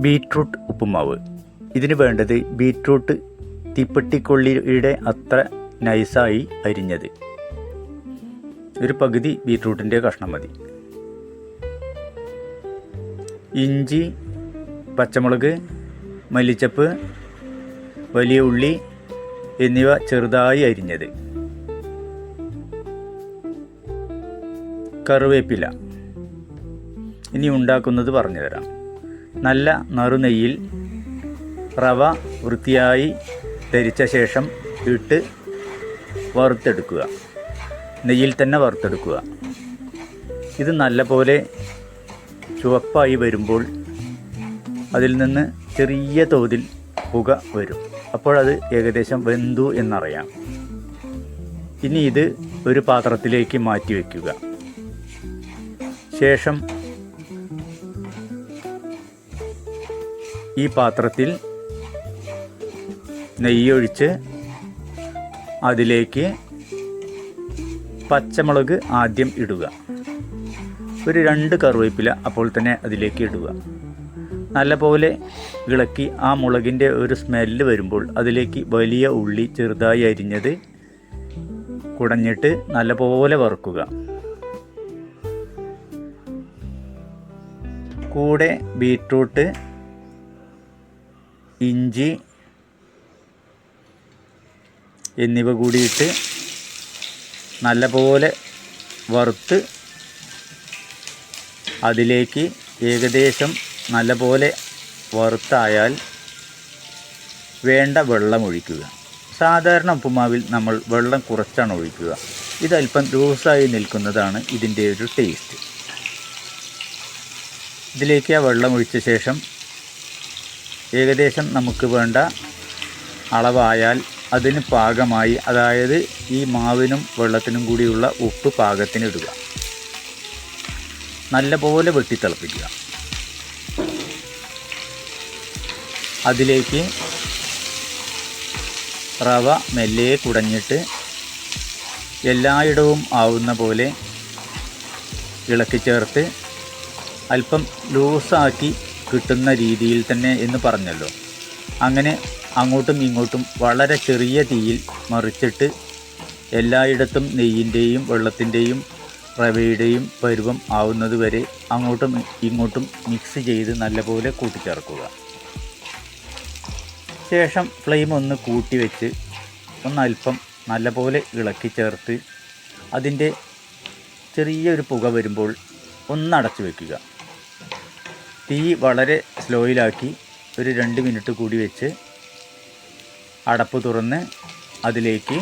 Beetroot ഉപ്പുമാവ്. ഇതിന് വേണ്ടത് beetroot തീപ്പെട്ടിക്കൊള്ളിയുടെ അത്ര നൈസായി അരിഞ്ഞത്. ഒരു പകുതി ബീട്രൂട്ടിന്റെ കഷ്ണം മതി. ഇഞ്ചി പച്ചമുളക് മല്ലിച്ചപ്പ് വലിയ ഉള്ളി എന്നിവ ചെറുതായി അരിഞ്ഞത്. കറിവേപ്പില. ഇനി ഉണ്ടാക്കുന്നത് പറഞ്ഞു തരാം നല്ല നറുനെയ്യിൽ റവ വൃത്തിയായി ധരിച്ച ശേഷം ഇട്ട് വറുത്തെടുക്കുക. നെയ്യിൽ തന്നെ വറുത്തെടുക്കുക. ഇത് നല്ലപോലെ ചുവപ്പായി വരുമ്പോൾ അതിൽ നിന്ന് ചെറിയ തോതിൽ പുക വരും. അപ്പോഴത് ഏകദേശം വെന്തു എന്നറിയാം. ഇനി ഇത് ഒരു പാത്രത്തിലേക്ക് മാറ്റി വയ്ക്കുക. ശേഷം ഈ പാത്രത്തിൽ നെയ്യൊഴിച്ച് അതിലേക്ക് പച്ചമുളക് ആദ്യം ഇടുക. ഒരു രണ്ട് കറിവേപ്പില അപ്പോൾ തന്നെ അതിലേക്ക് ഇടുക. നല്ലപോലെ ഇളക്കി ആ മുളകിന്റെ ഒരു സ്മെല്ല് വരുമ്പോൾ അതിലേക്ക് വലിയ ഉള്ളി ചെറുതായി അരിഞ്ഞത് കുടഞ്ഞിട്ട് നല്ലപോലെ വറുക്കുക. കൂടെ ബീട്രൂട്ട് ഇഞ്ചി എന്നിവ കൂടിയിട്ട് നല്ലപോലെ വറുത്ത് അതിലേക്ക് ഏകദേശം നല്ലപോലെ വറുത്തായാൽ വേണ്ട വെള്ളം ഒഴിക്കുക. സാധാരണ ഉപ്പുമാവിൽ നമ്മൾ വെള്ളം കുറച്ചാണ് ഒഴിക്കുക. ഇതല്പം ലൂസായി നിൽക്കുന്നതാണ് ഇതിന്റെ ഒരു ടേസ്റ്റ്. ഇതിലേക്ക് ആ വെള്ളം ഒഴിച്ച ശേഷം ഏകദേശം നമുക്ക് വേണ്ട അളവായാൽ അതിന് പാകമായി അതായത് ഈ മാവിനും വെള്ളത്തിനും കൂടിയുള്ള ഉപ്പ് പാകത്തിന് ഇടുക. നല്ലപോലെ വെട്ടിത്തിളപ്പിക്കുക. അതിലേക്ക് റവ മെല്ലെ കുടഞ്ഞിട്ട് എല്ലായിടവും ആവുന്ന പോലെ ഇളക്കി ചേർത്ത് അല്പം ലൂസാക്കി കിട്ടുന്ന രീതിയിൽ തന്നെ എന്ന് പറഞ്ഞല്ലോ. അങ്ങനെ അങ്ങോട്ടും ഇങ്ങോട്ടും വളരെ ചെറിയ തീയിൽ മറിച്ചിട്ട് എല്ലായിടത്തും നെയ്യിന്റെയും വെള്ളത്തിന്റെയും റവയുടെയും പരുവം ആവുന്നത് വരെ അങ്ങോട്ടും ഇങ്ങോട്ടും മിക്സ് ചെയ്ത് നല്ലപോലെ കൂട്ടിച്ചേർക്കുക. ശേഷം ഫ്ലെയിം ഒന്ന് കൂട്ടി വെച്ച് ഒന്നല്പം നല്ലപോലെ ഇളക്കി ചേർത്ത് അതിന്റെ ചെറിയൊരു പുക വരുമ്പോൾ ഒന്നടച്ചു വെക്കുക. തീ വളരെ സ്ലോയിലാക്കി ഒരു രണ്ട് മിനിറ്റ് കൂടി വെച്ച് അടപ്പ് തുറന്ന് അതിലേക്ക്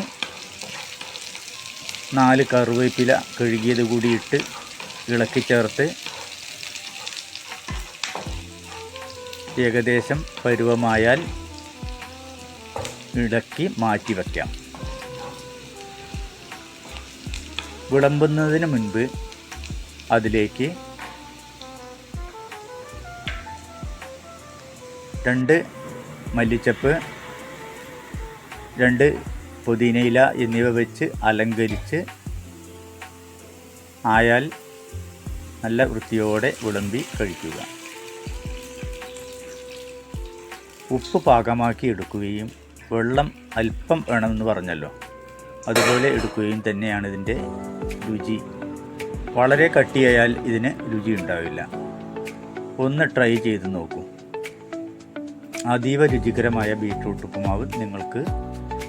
നാല് കറുവേപ്പില കഴുകിയത് കൂടി ഇട്ട് ഇളക്കി ചേർത്ത് ഏകദേശം പരുവമായാൽ ഇളക്കി മാറ്റി വയ്ക്കാം. വിളമ്പുന്നതിന് മുൻപ് അതിലേക്ക് രണ്ട് മല്ലിച്ചപ്പ് രണ്ട് പുതിനയില എന്നിവ വെച്ച് അലങ്കരിച്ച് ആയാൽ നല്ല വൃത്തിയോടെ വിളമ്പി കഴിക്കുക. ഉപ്പ് പാകമാക്കി എടുക്കുകയും വെള്ളം അല്പം വേണമെന്ന് പറഞ്ഞല്ലോ. അതുപോലെ എടുക്കുകയും തന്നെയാണ് ഇതിന്റെ രുചി. വളരെ കട്ടിയായാൽ ഇതിന് രുചി ഉണ്ടാവില്ല. ഒന്ന് ട്രൈ ചെയ്ത് നോക്കൂ. അതീവ രുചികരമായ ബീട്രൂട്ട് ഉപ്പുമാവ് നിങ്ങൾക്ക്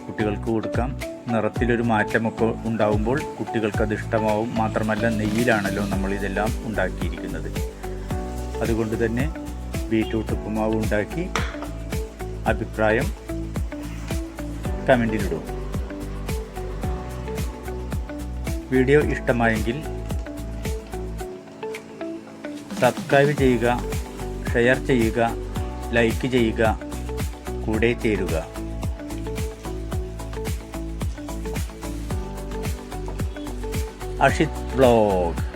കുട്ടികൾക്ക് കൊടുക്കാം. നിറത്തിലൊരു മാറ്റമൊക്കെ ഉണ്ടാവുമ്പോൾ കുട്ടികൾക്ക് അത് ഇഷ്ടമാവും. മാത്രമല്ല നെയ്യിലാണല്ലോ നമ്മൾ ഇതെല്ലാം ഉണ്ടാക്കിയിരിക്കുന്നത്. അതുകൊണ്ട് തന്നെ ബീട്രൂട്ട് ഉപ്പുമാവ് ഉണ്ടാക്കി അഭിപ്രായം കമന്റിലിടും വീഡിയോ ഇഷ്ടമായെങ്കിൽ സബ്സ്ക്രൈബ് ചെയ്യുക ഷെയർ ചെയ്യുക ലൈക്ക് ചെയ്യുക. കൂടെ ചേരുക. അഷിത് ബ്ലോഗ്